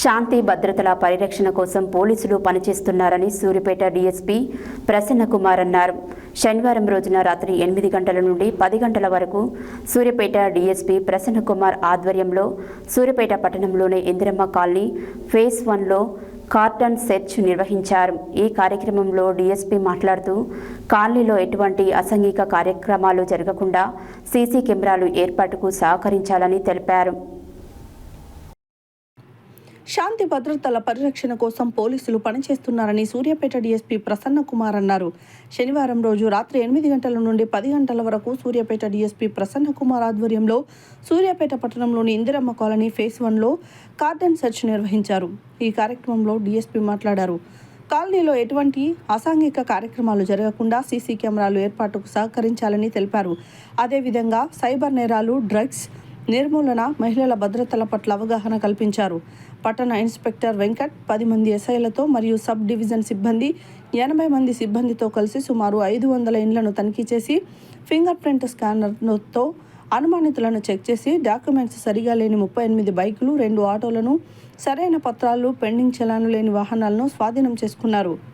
శాంతి భద్రతల పరిరక్షణ కోసం పోలీసులు పనిచేస్తున్నారని సూర్యపేట డీఎస్పీ ప్రసన్న కుమార్ అన్నారు. శనివారం రోజున రాత్రి ఎనిమిది గంటల నుండి పది గంటల వరకు సూర్యపేట డీఎస్పీ ప్రసన్న కుమార్ ఆధ్వర్యంలో సూర్యపేట పట్టణంలోని ఇందిరమ్మ కాలనీ ఫేజ్ వన్లో కార్టన్ సెర్చ్ నిర్వహించారు. ఈ కార్యక్రమంలో డీఎస్పీ మాట్లాడుతూ కాలనీలో ఎటువంటి అసాంఘిక కార్యక్రమాలు జరగకుండా సీసీ కెమెరాలు ఏర్పాటుకు సహకరించాలని తెలిపారు. శాంతి భద్రతల పరిరక్షణ కోసం పోలీసులు పనిచేస్తున్నారని సూర్యాపేట డీఎస్పీ ప్రసన్న కుమార్ అన్నారు. శనివారం రోజు రాత్రి ఎనిమిది గంటల నుండి పది గంటల వరకు సూర్యాపేట డీఎస్పీ ప్రసన్న కుమార్ ఆధ్వర్యంలో సూర్యాపేట పట్టణంలోని ఇందిరమ్మ కాలనీ ఫేస్ వన్లో కార్డన్ సెర్చ్ నిర్వహించారు. ఈ కార్యక్రమంలో డీఎస్పీ మాట్లాడారు. కాలనీలో ఎటువంటి అసాంఘిక కార్యక్రమాలు జరగకుండా సీసీ కెమెరాలు ఏర్పాటుకు సహకరించాలని తెలిపారు. అదేవిధంగా సైబర్ నేరాలు డ్రగ్స్ నిర్మూలన మహిళల భద్రతల పట్ల అవగాహన కల్పించారు. పట్టణ ఇన్స్పెక్టర్ వెంకట్ పది మంది ఎస్ఐలతో మరియు సబ్ డివిజన్ సిబ్బంది ఎనభై మంది సిబ్బందితో కలిసి సుమారు ఐదు వందల ఇండ్లను తనిఖీ చేసి ఫింగర్ ప్రింట్ స్కానర్తో అనుమానితులను చెక్ చేసి డాక్యుమెంట్స్ సరిగా లేని ముప్పై ఎనిమిది బైకులు రెండు ఆటోలను సరైన పత్రాలు పెండింగ్ చలాను లేని వాహనాలను స్వాధీనం చేసుకున్నారు.